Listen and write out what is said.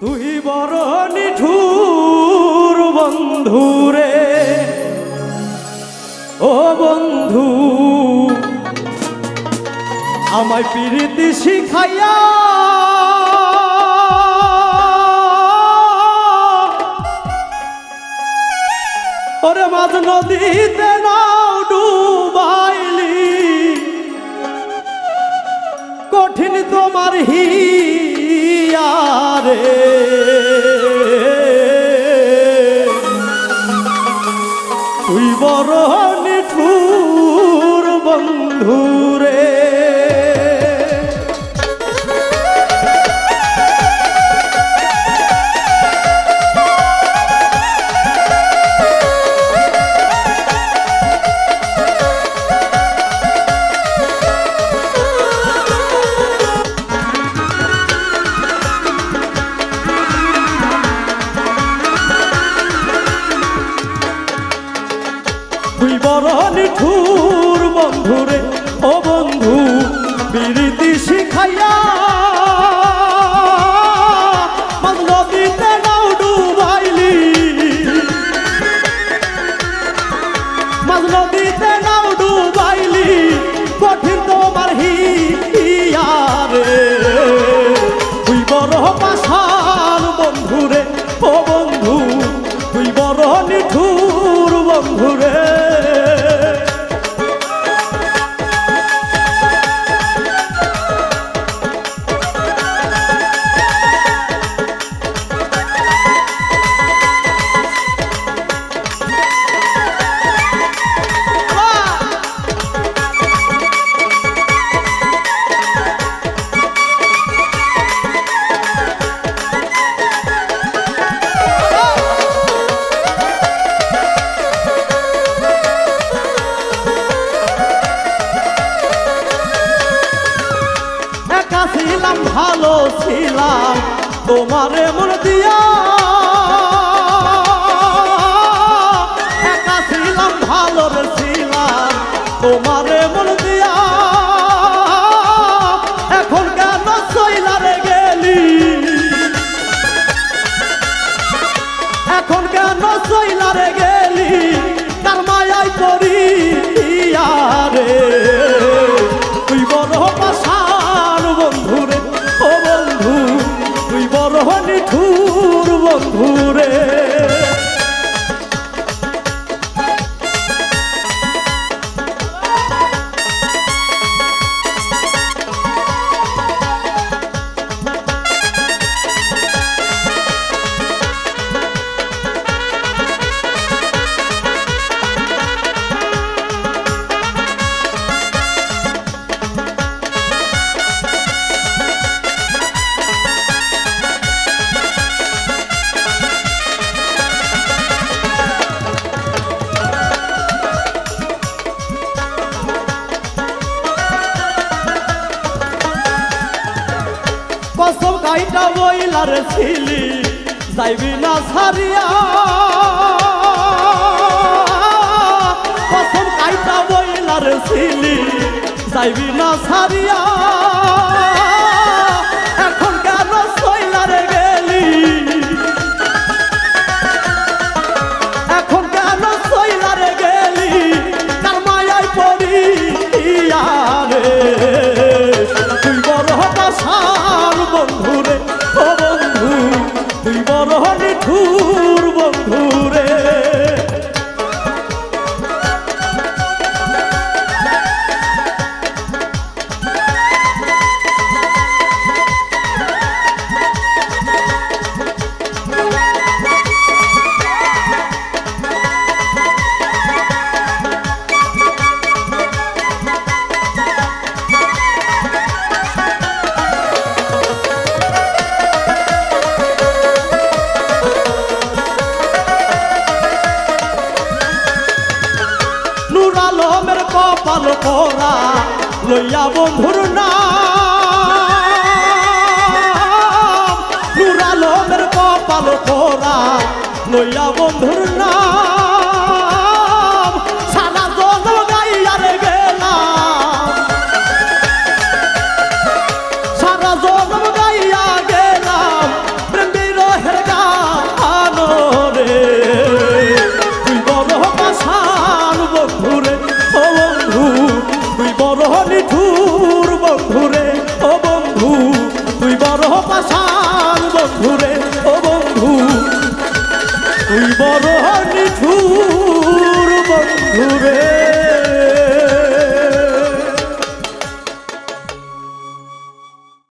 তুই বড় নিঠুর বন্ধুরে। ও বন্ধু, আমায় প্রীতি শিখাইয়া ওরে মাঝ নদীতে নাও ডুবাইলি। কঠিন তোমার হিয়ারে। বন্ধুরে শিখাইয়া নদীতে নাও ডুবাইলি। মাঝ নদীতে নাও ডুবাইলি কঠিন তোমার হিয়ারে। বন্ধুরে ভালো ছিলাম, তোমারে মন দিয়া। একা ছিলাম ভালো ছিলাম, তোমারে মন দিয়া। এখন কেন সইলারে গেলি? এখন কেন সইলারে গেলি? তার মায়াই করি রে। নিঠুর গাইটা বইলার ছিলি? যাইবি না সারিয়া কসম গাইটা বইলার ছিলি? যাইবি না সারিয়া আলমের কপাল পোড়া লইয়া বন্ধুর নাম। নুর আলমের কপাল পোড়া লইয়া বন্ধুর নাম। তুই বড় নিঠুর বন্ধুরে